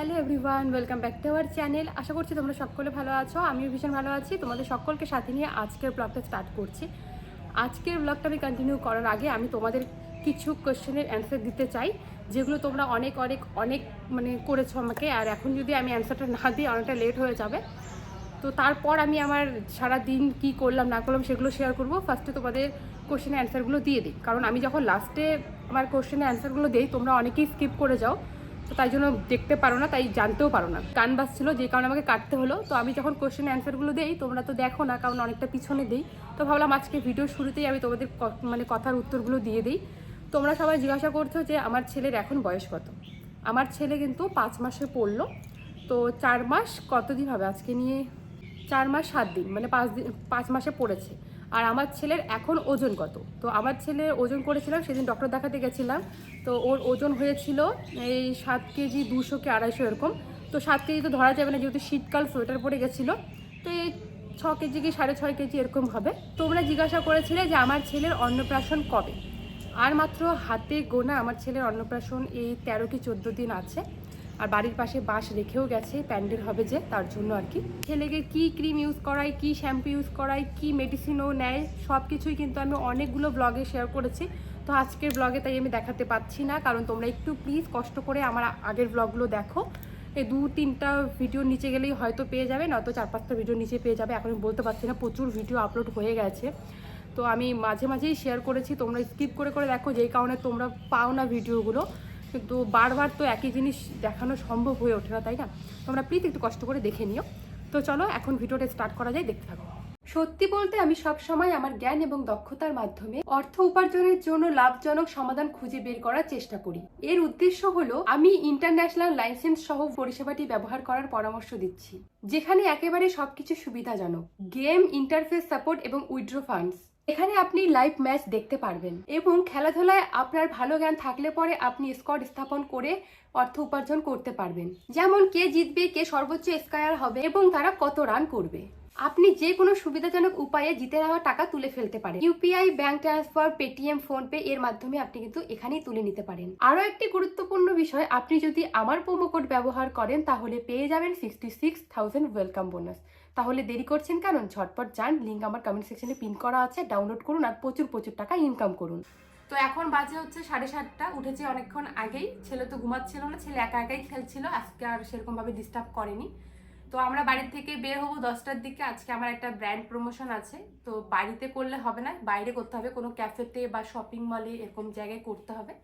Hello everyone, welcome back to our channel. আশা করছি তোমরা সকলে ভালো আছো, আমিও ভীষণ ভালো আছি। তোমাদের সকলকে সাথে নিয়ে আজকের ব্লগটা স্টার্ট করছি। আজকের ব্লগটা আমি কন্টিনিউ করার আগে আমি তোমাদের কিছু কোশ্চেনের অ্যান্সার দিতে চাই, যেগুলো তোমরা অনেক অনেক অনেক মানে করেছ আমাকে। আর এখন যদি আমি অ্যান্সারটা না দিই, অনেকটা লেট হয়ে যাবে। তো তারপর আমি আমার সারা দিন কী করলাম, না করলাম, সেগুলো শেয়ার করব। ফার্স্টে তোমাদের কোশ্চেনের অ্যান্সারগুলো দিয়ে দিই। কারণ আমি যখন লাস্টে আমার কোশ্চেনের অ্যান্সারগুলো দিই, তোমরা অনেকেই স্কিপ করে যাও। তো তাই জন্য দেখতে পারো না, তাই জানতেও পারো না। গান বাজছিল, যে কারণে আমাকে কাটতে হলো। তো আমি যখন কোশ্চেন অ্যান্সারগুলো দেই, তোমরা তো দেখো না, কারণ অনেকটা পিছনে দিই। তো ভাবলাম আজকে ভিডিও শুরুতেই আমি তোমাদের মানে কথার উত্তরগুলো দিয়ে দিই। তোমরা সবাই জিজ্ঞাসা করছ যে, আমার ছেলের এখন বয়স কত? আমার ছেলে কিন্তু পাঁচ মাসে পড়ল। তো চার মাস কতদিন হবে আজকে নিয়ে? চার মাস সাত দিন মানে পাঁচ দিন, পাঁচ মাসে পড়েছে। আর আমার ছেলের এখন ওজন কত? তো আমার ছেলের ওজন করেছিলাম, সেদিন ডক্টর দেখাতে গেছিলাম। তো ওর ওজন হয়েছিল এই সাত কেজি দুশো কি আড়াইশো এরকম। তো সাত কেজি তো ধরা যাবে না, যেহেতু শীতকাল সোয়েটার পরে গেছিল। তো এই ছ কেজি কি সাড়ে ছয় কেজি এরকম হবে। তোমরা জিজ্ঞাসা করেছিলে যে আমার ছেলের অন্নপ্রাশন কবে? আর মাত্র হাতে গোনা আমার ছেলের অন্নপ্রাশন এই তেরো কি চোদ্দ দিন আছে। আর বাড়ির পাশে বাঁশ রেখেও গেছে, প্যান্ডেল হবে যে তার জন্য আর কি। ছেলেকে কি ক্রিম ইউজ করাই কি শ্যাম্পু ইউজ করাই কি মেডিসিনও নেয় সব কিছুই কিন্তু আমি অনেকগুলো ব্লগে শেয়ার করেছি। তো আজকের ব্লগে তাই আমি দেখাতে পাচ্ছি না, কারণ তোমরা একটু প্লিজ কষ্ট করে আমার আগের ব্লগগুলো দেখো। এই দু তিনটা ভিডিও নিচে গেলেই হয়তো পেয়ে যাবে, নয়তো চার পাঁচটা ভিডিও নিচে পেয়ে যাবে, এখন বলতে পারছি না, প্রচুর ভিডিও আপলোড হয়ে গেছে। তো আমি মাঝে মাঝেই শেয়ার করেছি, তোমরা স্কিপ করে করে দেখো, যেই কারণে তোমরা পাও না ভিডিওগুলো কিন্তু বারবার তো একই জিনিস দেখানো সম্ভব হয়ে ওঠে না, তাই না? তোমরা প্লিজ একটু কষ্ট করে দেখে নিও। তো চলো, এখন ভিডিওটা স্টার্ট করা যায়, দেখতে থাকো। সত্যি বলতে আমি সব সময় আমার জ্ঞান এবং দক্ষতার মাধ্যমে অর্থ উপার্জনের জন্য লাভজনক সমাধান খুঁজে বের করার চেষ্টা করি। এর উদ্দেশ্য হলো, আমি ইন্টারন্যাশনাল লাইসেন্স সহ পরিষেবাটি ব্যবহার করার পরামর্শ দিচ্ছি, যেখানে একেবারে সবকিছু সুবিধাজনক। গেম ইন্টারফেস সাপোর্ট এবং উইড্রো ফান্ডস এখানে আপনি লাইভ ম্যাচ দেখতে পারবেন এবং খেলাধুলায় আপনার ভালো জ্ঞান থাকলে পরে আপনি স্কোয়াড স্থাপন করে অর্থ উপার্জন করতে পারবেন। যেমন কে জিতবে, কে সর্বোচ্চ স্কায়ার হবে এবং তারা কত রান করবে। আপনি যে কোনো সুবিধাজনক উপায়ে জিতে নেওয়া টাকা তুলে ফেলতে পারেন। UPI bank transfer, Paytm PhonePe এর মাধ্যমে আপনি কিন্তু এখানেই তুলে নিতে পারেন। আরও একটি গুরুত্বপূর্ণ বিষয়, আপনি যদি আমার প্রোমো কোড ব্যবহার করেন, তাহলে পেয়ে যাবেন sixty six thousand welcome bonus তাহলে দেরি করছেন কেন? ঝটপট যান লিঙ্ক আমার কমেন্ট সেকশনে পিন করা আছে ডাউনলোড করুন আর প্রচুর প্রচুর টাকা ইনকাম করুন। তো এখন বাজে হচ্ছে সাড়ে সাতটা, উঠেছি অনেকক্ষণ আগেই, ছেলে তো ঘুমাচ্ছিল না, ছেলে একা একাই খেলছিল, আজকে আর সেরকম ভাবে ডিস্টার্ব করেনি। তো আমরা বাড়ির থেকে বের হব দশটার দিকে। আজকে আমার একটা ব্র্যান্ড প্রমোশন আছে। তো বাড়িতে করলে হবে না, বাইরে করতে হবে। কোনো ক্যাফেতে বা শপিং মলে এরকম জায়গায় করতে হবে।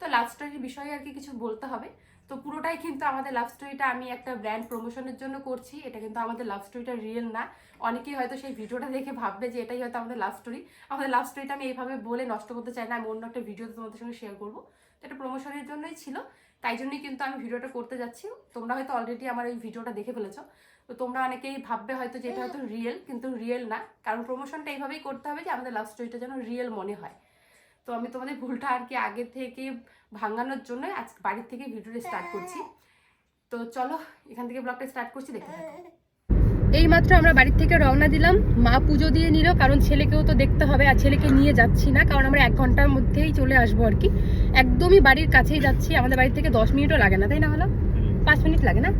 তো লাভ স্টোরির বিষয়ে আর কি কিছু বলতে হবে। তো পুরোটাই কিন্তু আমাদের লাভ স্টোরিটা আমি একটা ব্র্যান্ড প্রমোশনের জন্য করছি। এটা কিন্তু আমাদের লাভ স্টোরিটা রিয়েল না। অনেকেই হয়তো সেই ভিডিওটা দেখে ভাববে যে এটাই হয়তো আমাদের লাভ স্টোরি আমাদের লাভ স্টোরিটা আমি এইভাবে বলে নষ্ট করতে চাই না, আমি অন্য একটা ভিডিও তোমাদের সঙ্গে শেয়ার করব। তো এটা প্রমোশনের জন্যই ছিল। তাই জন্যই কিন্তু আমি ভিডিওটা করতে যাচ্ছি। তোমরা হয়তো অলরেডি আমার এই ভিডিওটা দেখে ফেলেছো। তো তোমরা অনেকেই ভাববে হয়তো যে এটা হয়তো রিয়েল কিন্তু রিয়েল না। কারণ প্রমোশনটা এইভাবেই করতে হবে যে আমাদের লাভ স্টোরিটা যেন রিয়েল মনে হয়। তো আমি তোমাদের ভুলটা আর কি আগে থেকে ভাঙানোর জন্য আজ বাড়ির থেকে ভিডিওটা স্টার্ট করছি। তো চলো এখান থেকে ব্লগটা স্টার্ট করছি দেখতে থাকো। এই মাত্র আমরা বাড়ির থেকে রওনা দিলাম। মা পুজো দিয়ে নিল কারণ ছেলেকেও তো দেখতে হবে আর ছেলেকে নিয়ে যাচ্ছি না কারণ আমরা এক ঘণ্টার মধ্যেই চলে আসব আর কি। একদমই বাড়ির কাছেই যাচ্ছি আমাদের বাড়ি থেকে দশ মিনিটও লাগে না তাই না হলো? পাঁচ মিনিট লাগে না?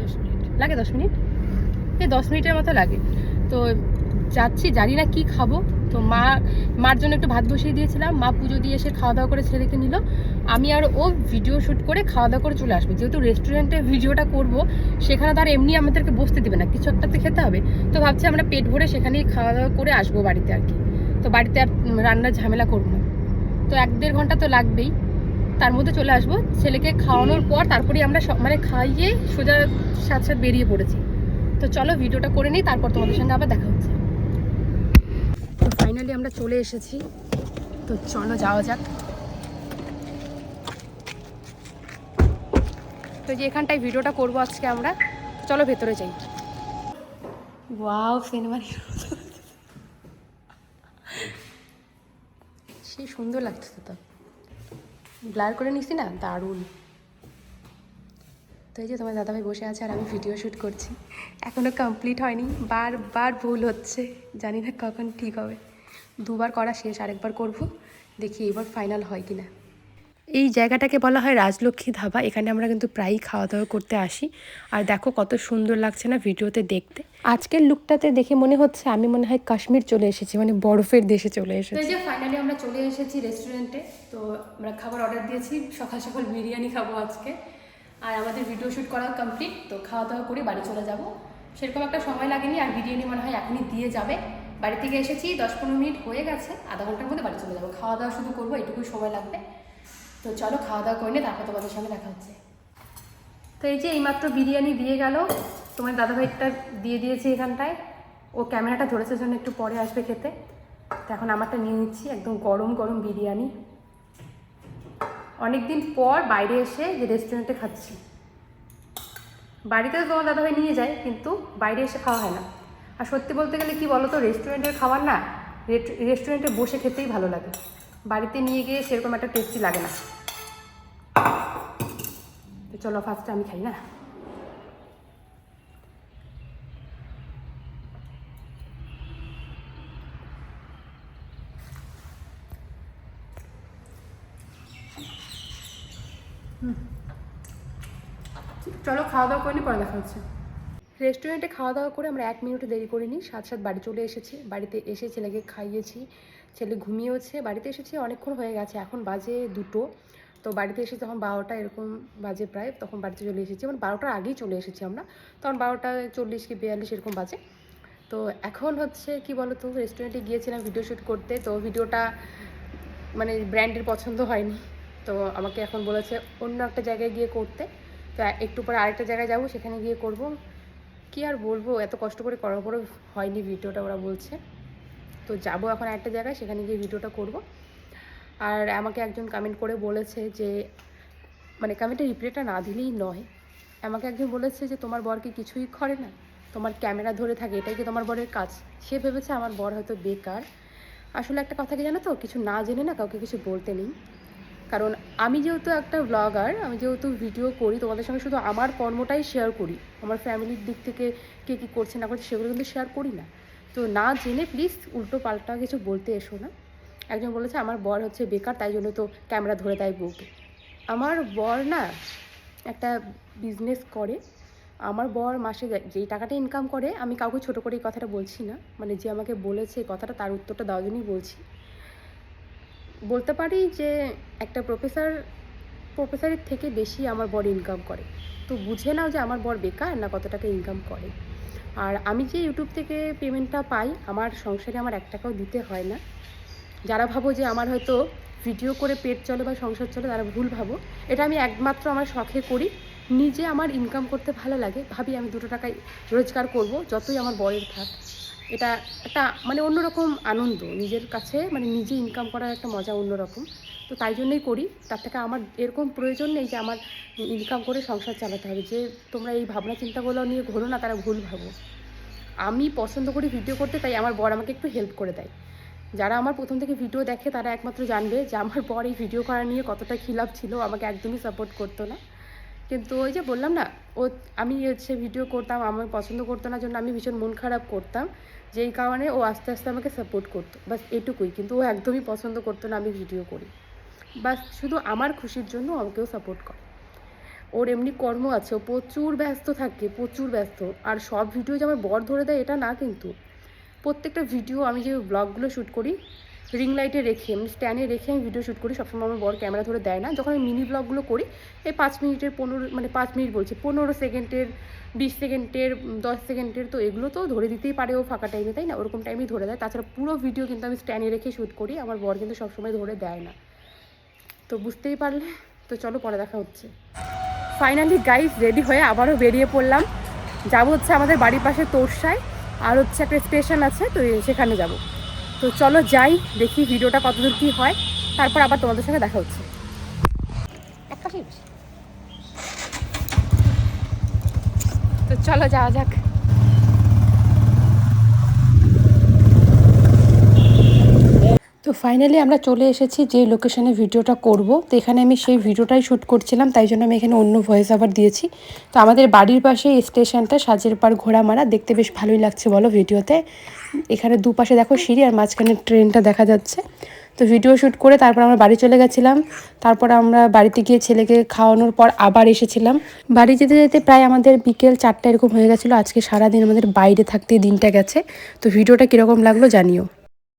দশ মিনিট। লাগে দশ মিনিট? এই দশ মিনিটের মতো লাগে। তো যাচ্ছি জানি না কি খাব। তো মা মার জন্য একটু ভাত বসিয়ে দিয়েছিলাম। মা পুজো দিয়ে এসে খাওয়া দাওয়া করে ছেলেকে নিল। আমি আর ও ভিডিও শ্যুট করে খাওয়া দাওয়া করে চলে আসব। যেহেতু রেস্টুরেন্টে ভিডিওটা করব, সেখানে তার এমনি আমাদেরকে বসতে দেবে না। কিছু একটা তো খেতে হবে। তো ভাবছি আমরা পেট ভরে সেখানেই খাওয়া দাওয়া করে আসব বাড়িতে আর কি। তো বাড়িতে আর রান্নার ঝামেলা করব না। তো এক দেড় ঘণ্টা তো লাগবেই। তার মধ্যে চলে আসব। ছেলেকে খাওয়ানোর পর তারপরেই আমরা মানে খাইয়ে সোজা সাথে সাথে বেরিয়ে পড়েছি। তো চলো ভিডিওটা করে নিই, তারপর তোমাদের সঙ্গে আবার দেখা হচ্ছে। ফাইনালি আমরা চলে এসেছি। তো চলো যাওয়া যাক। তো যে এখানটায় ভিডিওটা করব আজকে আমরা। চলো ভেতরে যাই। সেই সুন্দর লাগছে তো। ব্লার করে নিছি না? দারুণ। তো এই যে তোমার দাদাভাই বসে আছে আর আমি ভিডিও শ্যুট করছি। এখনও কমপ্লিট হয়নি। বারবার ভুল হচ্ছে। জানি না কখন ঠিক হবে। দুবার করা শেষ আরেকবার করব দেখি এবার ফাইনাল হয় কিনা। এই জায়গাটাকে বলা হয় রাজলক্ষ্মী ধাবা এখানে আমরা কিন্তু প্রায়ই খাওয়া দাওয়া করতে আসি। আর দেখো কত সুন্দর লাগছে না ভিডিওতে দেখতে। আজকের লুকটাতে দেখে মনে হচ্ছে আমি মনে হয় কাশ্মীর চলে এসেছি মানে বরফের দেশে চলে এসেছি এই যে ফাইনালি আমরা চলে এসেছি রেস্টুরেন্টে তো আমরা খাবার অর্ডার দিয়েছি সকাল সকাল বিরিয়ানি খাব আজকে। আর আমাদের ভিডিও শ্যুট করা কমপ্লিট তো খাওয়া দাওয়া করে বাড়ি চলে যাব। সেরকম একটা সময় লাগেনি আর বিরিয়ানি মনে হয় এখনই দিয়ে যাবে। বাড়ি থেকে এসেছি, দশ পনেরো মিনিট হয়ে গেছে, আধা ঘণ্টার মধ্যে বাড়ি চলে যাব। খাওয়া দাওয়া শুধু করব এটুকুই সময় লাগবে। তো চলো খাওয়া দাওয়া করে নে তারপর তোমাদের সঙ্গে দেখা হচ্ছে। তো এই যে এইমাত্র বিরিয়ানি দিয়ে গেল, তোমার দাদাভাইটা দিয়ে দিয়েছি এখানটায়। ও ক্যামেরাটা ধরেছে জন্য একটু পরে আসবে খেতে। তো এখন আমারটা নিয়ে নিচ্ছি, একদম গরম গরম বিরিয়ানি। অনেকদিন পর বাইরে এসে যে রেস্টুরেন্টে খাচ্ছি। বাড়িতে তো তোমার দাদাভাই নিয়ে যায়, কিন্তু বাইরে এসে খাওয়া হয় না। আর সত্যি বলতে গেলে কি বলো তো রেস্টুরেন্টের খাবার না রেস্টুরেন্টে বসে খেতেই ভালো লাগে। বাড়িতে নিয়ে গিয়ে সেরকম একটা টেস্টি লাগে না। তো চলো ফার্স্টে আমি খাই না? চলো খাওয়া দাওয়া করে পরে দেখা হচ্ছে। রেস্টুরেন্টে খাওয়া দাওয়া করে আমরা এক মিনিটও দেরি করিনি। সাত সাত বাড়ি চলে এসেছি। বাড়িতে এসে ছেলেকে খাইয়েছি। ছেলে ঘুমিয়েওছে বাড়িতে এসেছি অনেকক্ষণ হয়ে গেছে। এখন বাজে দুটো। তো বাড়িতে এসে তখন বারোটা এরকম বাজে প্রায়, তখন বাড়িতে চলে এসেছি। মানে বারোটার আগেই চলে এসেছি আমরা। তখন বারোটা চল্লিশ কি বিয়াল্লিশ এরকম বাজে। তো এখন হচ্ছে কি বলো তো রেস্টুরেন্টে গিয়েছিলাম ভিডিও শ্যুট করতে। তো ভিডিওটা মানে ব্র্যান্ডের পছন্দ হয়নি। তো আমাকে এখন বলেছে অন্য একটা জায়গায় গিয়ে করতে। তো একটু পরে আরেকটা জায়গায় যাব, সেখানে গিয়ে করব। কি আর বলব? এত কষ্ট করে করার পরেও হয়নি ভিডিওটা ওরা বলছে। তো যাব এখন একটা জায়গায়, সেখানে গিয়ে ভিডিওটা করব। আর আমাকে একজন কমেন্ট করে বলেছে যে মানে কমেন্টের রিপ্লাইটা না দিলেই নয়। আমাকে একজন বলেছে যে, তোমার বরকে কিছুই করে না? তোমার ক্যামেরা ধরে থাকে, এটাই কি তোমার বরের কাজ? সে ভেবেছে আমার বর হয়তো বেকার। আসলে একটা কথা কি জানো তো? কিছু না জেনে না কাউকে কিছু বলতে নেই। কারণ আমি যেহেতু একটা ব্লগার আমি যেহেতু ভিডিও করি, তোমাদের সঙ্গে শুধু আমার কর্মটাই শেয়ার করি। আমার ফ্যামিলির দিক থেকে কে কী করছে, না করছে, সেগুলো কিন্তু শেয়ার করি না। তো না জেনে প্লিজ উল্টো পাল্টা কিছু বলতে এসো না। একজন বলেছে, আমার বর হচ্ছে বেকার, তাই জন্য তো ক্যামেরা ধরে দেয় বউকে। আমার বর না একটা বিজনেস করে। আমার বর মাসে যেই টাকাটা ইনকাম করে, আমি কাউকে ছোটো করে এই কথাটা বলছি না। মানে যে আমাকে বলেছে কথাটা তার উত্তরটা দেওয়ার জন্যই বলছি। বলতে পারি যে একটা প্রফেসর প্রফেসরের থেকে বেশি আমার বর ইনকাম করে। তো বুঝে নাও যে আমার বর বেকার না কত টাকা ইনকাম করে। আর আমি যে ইউটিউব থেকে পেমেন্টটা পাই, আমার সংসারে আমার এক টাকাও দিতে হয় না। যারা ভাবো যে আমার হয়তো ভিডিও করে পেট চলে বা সংসার চলে, তারা ভুল ভাবো। এটা আমি একমাত্র আমার শখে করি। নিজে আমার ইনকাম করতে ভালো লাগে। ভাবি আমি দুটো টাকায় রোজগার করব, যতই আমার বরের থাক। এটা একটা মানে অন্যরকম আনন্দ। নিজের কাছে মানে নিজে ইনকাম করার একটা মজা অন্যরকম। তো তাই জন্যই করি। তার থেকে আমার এরকম প্রয়োজন নেই যে আমার ইনকাম করে সংসার চালাতে হবে। যে তোমরা এই ভাবনা চিন্তাগুলো নিয়ে ঘোরো না, তারা ভুল ভাবো। আমি পছন্দ করি ভিডিও করতে, তাই আমার বর আমাকে একটু হেল্প করে দেয়। যারা আমার প্রথম থেকে ভিডিও দেখে, তারা একমাত্র জানবে যে আমার বর এই ভিডিও করা নিয়ে কতটা খিলাপ ছিল। আমাকে একদমই সাপোর্ট করতো না। কিন্তু ওই যে বললাম না, ও, আমি হচ্ছে ভিডিও করতাম, আমার পছন্দ করতো না, জন্য আমি ভীষণ মন খারাপ করতাম। যেই কারণে ও আস্তে আস্তে আমাকে সাপোর্ট করতো বাস এটুকুই। কিন্তু ও একদমই পছন্দ করতো না, আমি ভিডিও করি। বাস শুধু আমার খুশির জন্য আমাকেও সাপোর্ট করে। ওর এমনি কর্ম আছে, ও প্রচুর ব্যস্ত থাকে, প্রচুর ব্যস্ত। আর সব ভিডিও যে আমার বর ধরে দেয়, এটা না কিন্তু। প্রত্যেকটা ভিডিও আমি যে ব্লগগুলো শ্যুট করি রিং লাইটে রেখে আমি স্ট্যান্ডে রেখে আমি ভিডিও শ্যুট করি। সবসময় আমার বর ক্যামেরা ধরে দেয় না। যখন আমি মিনি ব্লগগুলো করি, এই পাঁচ মিনিটের পনেরো মানে পাঁচ মিনিট বলছি, পনেরো সেকেন্ডের, বিশ সেকেন্ডের দশ সেকেন্ডের তো এগুলো তো ধরে দিতেই পারে ও ফাঁকা টাইমে তাই না? ওরকম টাইমেই ধরে দেয়। তাছাড়া পুরো ভিডিও কিন্তু আমি স্ট্যান্ডে রেখে শ্যুট করি। আমার বর কিন্তু সবসময় ধরে দেয় না। তো বুঝতেই পারলে? তো চলো পরে দেখা হচ্ছে। ফাইনালি গাইজ রেডি হয়ে আবারও বেরিয়ে পড়লাম। যাব হচ্ছে আমাদের বাড়ির পাশে তোরসায়। আর হচ্ছে একটা স্টেশন আছে, তো সেখানে যাব। তো চলো যাই দেখি ভিডিওটা কতদূর কী হয়। তারপর আবার তোমাদের সঙ্গে দেখা হচ্ছে। তো চলো যাওয়া যাক তো ফাইনালি আমরা চলে এসেছি যে লোকেশনে ভিডিওটা করব। তো এখানে আমি সেই ভিডিওটাই শ্যুট করছিলাম, তাই জন্য আমি এখানে অন্য ভয়েস আবার দিয়েছি। তো আমাদের বাড়ির পাশে স্টেশনটা সাজের পার ঘোড়া মারা দেখতে বেশ ভালোই লাগছে বলো ভিডিওতে এখানে দুপাশে দেখো সিঁড়ি আর মাঝখানে ট্রেনটা দেখা যাচ্ছে। তো ভিডিও শ্যুট করে তারপর আমরা বাড়ি চলে গেছিলাম। তারপর আমরা বাড়িতে গিয়ে ছেলেকে খাওয়ানোর পর আবার এসেছিলাম। বাড়ি যেতে যেতে প্রায় আমাদের বিকেল চারটা এরকম হয়ে গেছিল। আজকে সারাদিন আমাদের বাইরে থাকতে দিনটা গেছে। তো ভিডিওটা কীরকম লাগল জানিও।